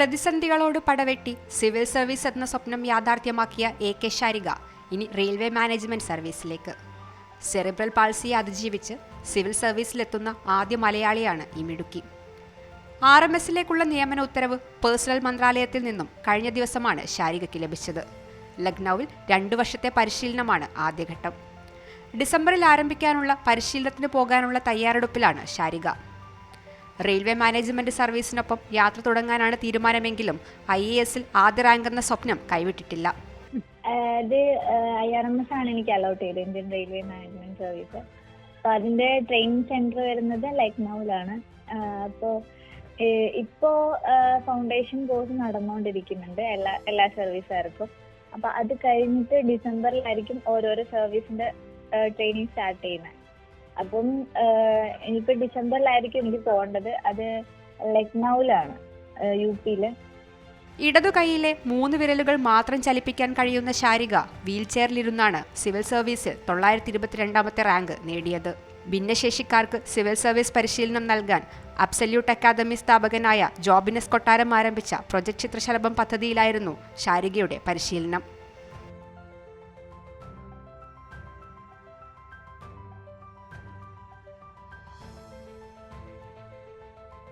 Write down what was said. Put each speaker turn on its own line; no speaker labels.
പ്രതിസന്ധികളോട് പടവെട്ടി civil service എന്ന സ്വപ്നം യാഥാർത്ഥ്യമാക്കിയ A K Sarika ഇനി റെയിൽവേ മാനേജ്മെന്റ് സർവീസിലേക്ക്. സെറിബ്രൽ പാൾസിയെ അതിജീവിച്ച് സിവിൽ സർവീസിലെത്തുന്ന ആദ്യ മലയാളിയാണ് ഈ മിടുക്കി. ആർ എം എസിലേക്കുള്ള നിയമന ഉത്തരവ് പേഴ്സണൽ മന്ത്രാലയത്തിൽ നിന്നും കഴിഞ്ഞ ദിവസമാണ് ശാരികയ്ക്ക് ലഭിച്ചത്. ലക്നൌവിൽ രണ്ടു വർഷത്തെ പരിശീലനമാണ് ആദ്യഘട്ടം. ഡിസംബറിൽ ആരംഭിക്കാനുള്ള പരിശീലനത്തിന് പോകാനുള്ള തയ്യാറെടുപ്പിലാണ് ശാരിക. റെയിൽവേ മാനേജ്മെന്റ് സർവീസിനൊപ്പം യാത്ര തുടങ്ങാനാണ് തീരുമാനമെങ്കിലും ഐ എ എസിൽ ആദ്യ റാങ്ക് എന്ന സ്വപ്നം കൈവിട്ടിട്ടില്ല.
ഇത് ഐ ആർ എം എസ് ആണ് എനിക്ക് അലോട്ട് ചെയ്തത് ഇന്ത്യൻ റെയിൽവേ മാനേജ്മെന്റ് സർവീസ്. അപ്പൊ അതിന്റെ ട്രെയിനിങ് സെന്റർ വരുന്നത് ലക്നൌവിലാണ്. അപ്പോൾ ഇപ്പോ ഫൗണ്ടേഷൻ കോഴ്സ് നടന്നുകൊണ്ടിരിക്കുന്നുണ്ട് എല്ലാ എല്ലാ സർവീസുകാർക്കും. അപ്പോൾ അത് കഴിഞ്ഞിട്ട് ഡിസംബറിലായിരിക്കും ഓരോരോ സർവീസിന്റെ ട്രെയിനിങ് സ്റ്റാർട്ട് ചെയ്യുന്നത്. അപ്പം ആഹ് ഇനിയിപ്പോ ഡിസംബറിലായിരിക്കും എനിക്ക് പോകേണ്ടത്. അത് ലക്നൌവിലാണ് യു പിയിൽ.
ഇടതു കൈയിലെ മൂന്ന് വിരലുകൾ മാത്രം ചലിപ്പിക്കാൻ കഴിയുന്ന ശാരിക വീൽചെയറിലിരുന്നാണ് സിവിൽ സർവീസിൽ തൊള്ളായിരത്തി ഇരുപത്തിരണ്ടാമത്തെ റാങ്ക് നേടിയത്. ഭിന്നശേഷിക്കാർക്ക് സിവിൽ സർവീസ് പരിശീലനം നൽകാൻ അബ്സല്യൂട്ട് അക്കാദമി സ്ഥാപകനായ ജോബിനസ് കൊട്ടാരം ആരംഭിച്ച പ്രൊജക്ട് ചിത്രശലഭം പദ്ധതിയിലായിരുന്നു ശാരികയുടെ പരിശീലനം.